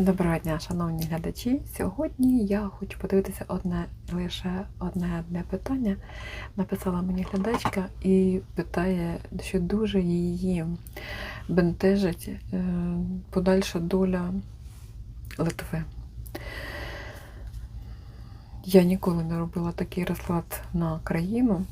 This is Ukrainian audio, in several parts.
Доброго дня, шановні глядачі. Сьогодні я хочу подивитися одне лише одне одне питання. Написала мені глядачка і питає, що дуже її бентежить е, подальша доля Литви. Я ніколи не робила такий розклад на країну.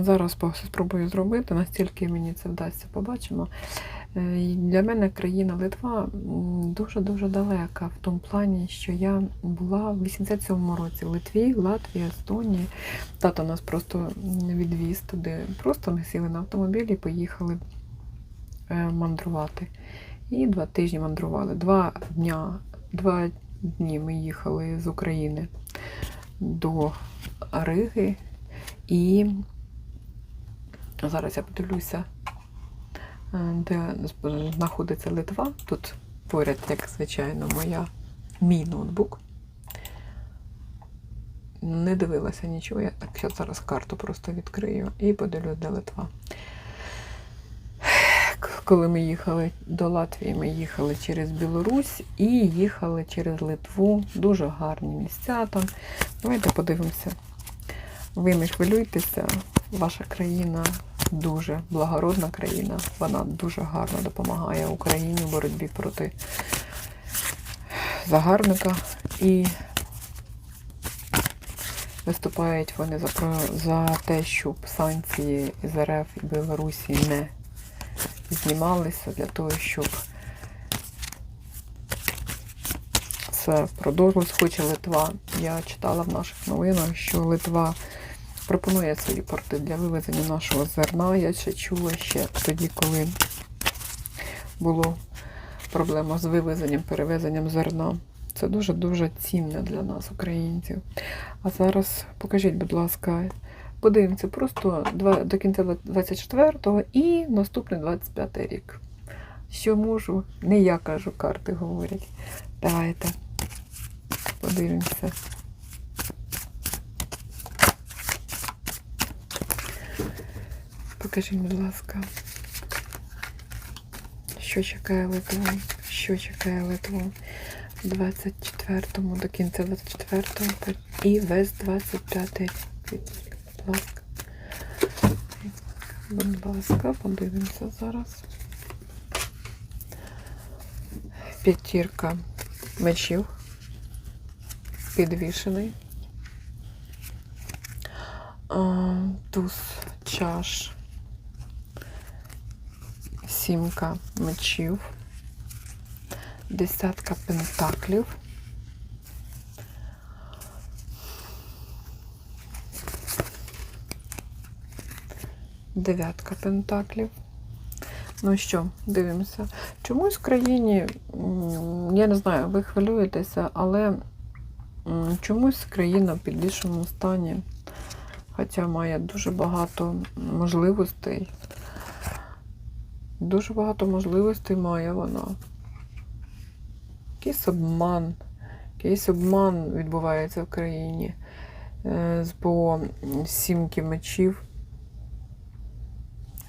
Зараз спробую зробити, настільки мені це вдасться, побачимо. Е, Для мене країна Литва дуже-дуже далека в тому плані, що я була в 87-му році в Литві, Латвії, Естонії. Тато нас просто відвіз туди. Просто ми сіли на автомобіль і поїхали е, мандрувати. І два тижні мандрували. Два дня, два дні ми їхали з України до Риги. І зараз я подивлюся, де знаходиться Литва. Тут поряд, як звичайно, моя, мій ноутбук. Не дивилася нічого. Я так зараз карту просто відкрию і подивлюсь, де Литва. Коли ми їхали до Латвії, ми їхали через Білорусь і їхали через Литву. Дуже гарні місця там. Давайте подивимося. Ви не хвилюйтеся, ваша країна дуже благородна країна. Вона дуже гарно допомагає Україні в боротьбі проти загарбника. І виступають вони за, за те, щоб санкції з РФ і Білорусі не знімалися для того, щоб це продовжилось. Хоче Литва. Я читала в наших новинах, що Литва пропонує свої порти для вивезення нашого зерна. Я ще чула ще тоді, коли було проблема з вивезенням, перевезенням зерна. Це дуже-дуже цінне для нас, українців. А зараз покажіть, будь ласка, подивимося просто до кінця 24-го і наступний 25-й рік. Що можу, не я кажу, карти говорять. Давайте подивимося. Покажіть, будь ласка, що чекає Литву, що чекає Литву в 24-му до кінця 24-го і весь 25-й. Будь ласка. Будь ласка, подивимося зараз. П'ятірка мечів. Підвішений. Туз чаш. Сімка мечів. Десятка пентаклів. Дев'ятка пентаклів. Ну що, дивимося. Чомусь в країні, я не знаю, ви хвилюєтеся, але чомусь країна в підвішеному стані, хоча має дуже багато можливостей. Дуже багато можливостей має вона. Якийсь обман. Якийсь обман відбувається в країні. Е, з- По сімки мечів.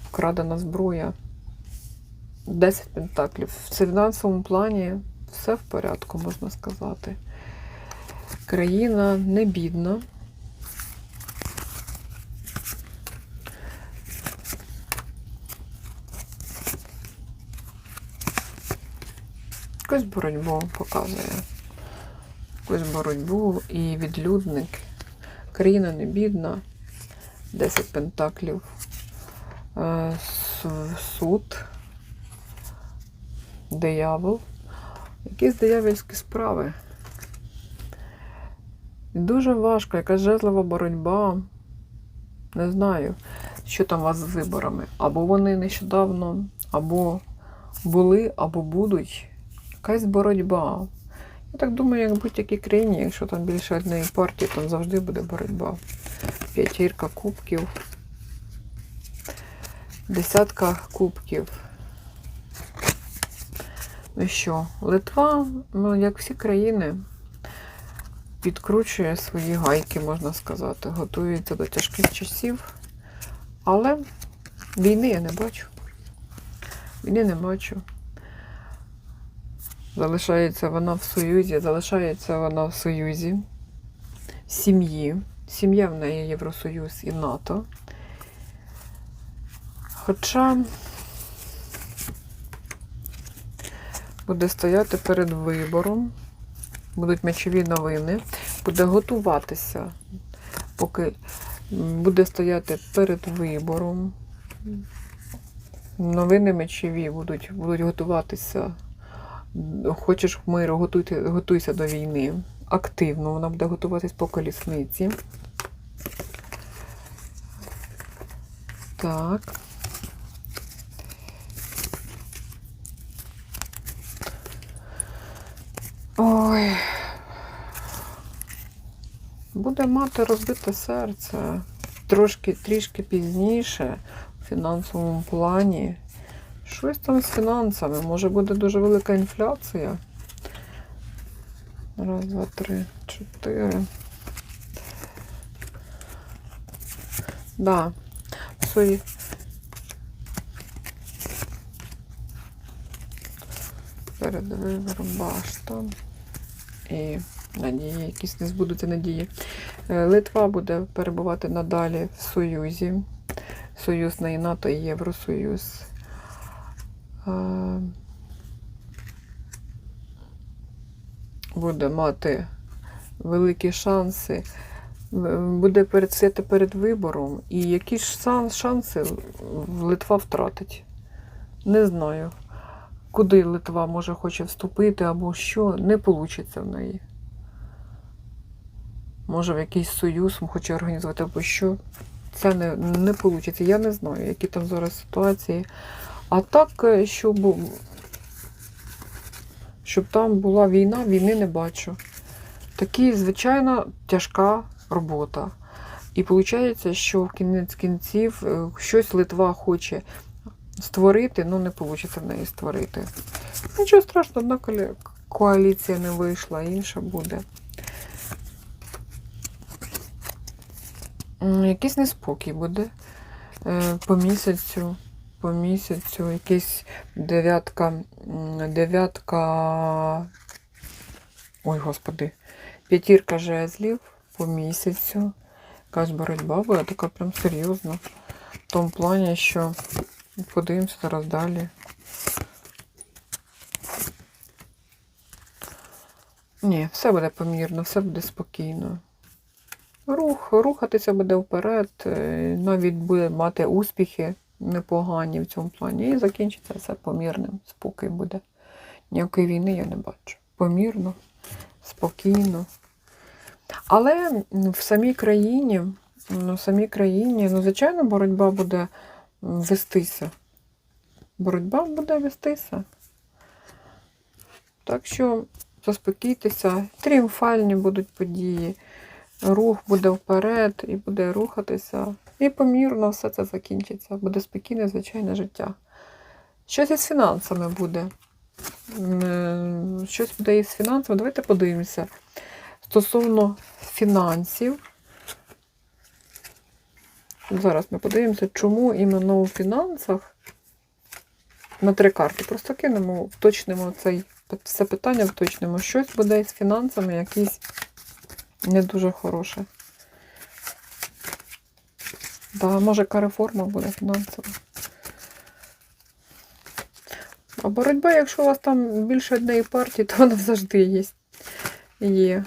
Вкрадена зброя. 10 пентаклів. В фінансовому плані все в порядку, можна сказати. Країна не бідна. Якусь боротьбу показує. Якусь боротьбу і відлюдник. Країна не бідна. 10 пентаклів. Е, Суд. Диявол. Якісь диявольські справи. Дуже важко, якась жезлова боротьба. Не знаю, що там у вас з виборами. Або вони нещодавно, або були, або будуть. Якась боротьба. Я так думаю, як в будь-якій країні, якщо там більше однієї партії, там завжди буде боротьба. П'ятірка кубків. Десятка кубків. Ну що, Литва, ну, як всі країни, підкручує свої гайки, можна сказати, готується до тяжких часів. Але війни я не бачу. Війни не бачу. Залишається вона в Союзі, залишається вона в Союзі, в сім'ї. Сім'я в неї Євросоюз і НАТО. Хоча буде стояти перед вибором, будуть мечові новини, буде готуватися, поки буде стояти перед вибором. Новини мечові будуть, будуть готуватися. Хочеш миру, готуйте, готуйся до війни. Активно вона буде готуватись по колісниці. Так. Ой. Буде мати розбите серце. Трошки трішки пізніше в фінансовому плані. Щось там з фінансами. Може буде дуже велика інфляція. Раз, два, три, чотири. Да. Свої. Перед вибором башта. І надії, якісь не збудуться надії. Е, Литва буде перебувати надалі в Союзі. Союз на і НАТО і Євросоюз. Е, Буде мати великі шанси. Буде перед перед вибором. І які ж шанси Литва втратить? Не знаю. Куди Литва може хоче вступити або що, не вийде в неї. Може, в якийсь союз хоче організувати або що. Це не, не вийде. Я не знаю, які там зараз ситуації. А так, е, щоб, щоб там була війна, війни не бачу. Такі, звичайно, тяжка робота. І виходить, що в кінець кінців е, щось Литва хоче створити, ну не вийде в неї створити. Нічого страшного, одна коаліція не вийшла, інша буде. Якийсь неспокій буде е, по місяцю. По місяцю якийсь дев'ятка. Дев'ятка. Ой, господи. П'ятірка жезлів по місяцю. Якась боротьба буде така прям серйозна. В тому плані, що подивимося зараз далі. Ні, все буде помірно, все буде спокійно. Рух, рухатися буде вперед, е, навіть буде мати успіхи непогані в цьому плані. І закінчиться все помірним, спокій буде. Ніякої війни я не бачу. Помірно, спокійно. Але в самій країні, ну, в самій країні, ну, звичайно, боротьба буде вестися. Боротьба буде вестися. Так що заспокійтеся, тріумфальні будуть події, рух буде вперед і буде рухатися. І помірно все це закінчиться. Буде спокійне, звичайне життя. Щось із фінансами буде. Щось буде із фінансами. Давайте подивимося. Стосовно фінансів. Зараз ми подивимося, чому іменно у фінансах на три карти. Просто кинемо, вточнимо цей, це питання, вточнимо. Щось буде із фінансами, якісь не дуже хороше. Да, може, яка реформа буде фінансова. А боротьба, якщо у вас там більше однієї партії, то вона завжди є. Є.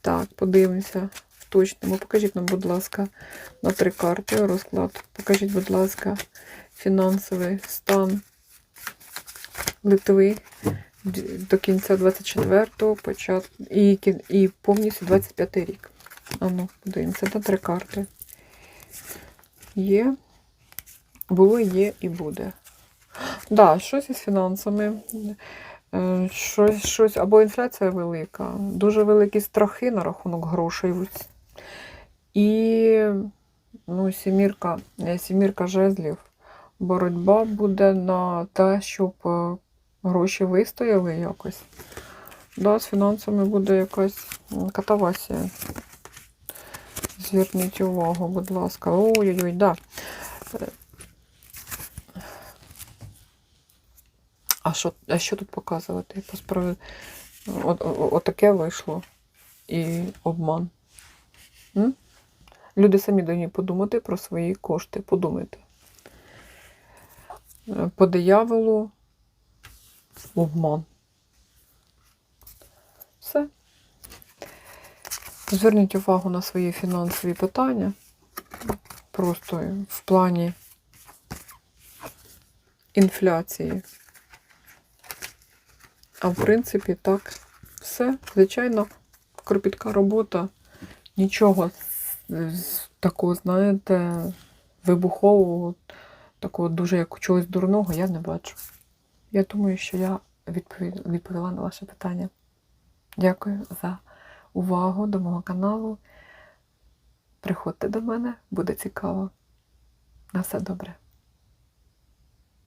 Так, подивимося. Точно. Покажіть нам, будь ласка, на три карти розклад. Покажіть, будь ласка, фінансовий стан Литви до кінця 24-го, почат... і, і повністю 25-й рік. А ну, подивимося, на три карти. Є. Було, є і буде. Да, щось із фінансами. Е, Щось, щось, або інфляція велика, дуже великі страхи на рахунок грошей. І ну, сімірка, сімірка жезлів. Боротьба буде на те, щоб е, гроші вистояли якось. Да, з фінансами буде якась катавасія. Зверніть увагу, будь ласка. Ой-ой-ой, да. А що, а що тут показувати? По справі... От, отаке вийшло. І обман. М? Люди самі повинні подумати про свої кошти. Подумайте. Е, По дияволу обман. Все. Зверніть увагу на свої фінансові питання. Просто в плані інфляції. А в принципі, так, все. Звичайно, кропітка робота. Нічого такого, знаєте, вибухового, такого дуже як чогось дурного я не бачу. Я думаю, що я відповіла на ваше питання. Дякую за увагу до мого каналу. Приходьте до мене, буде цікаво. На все добре.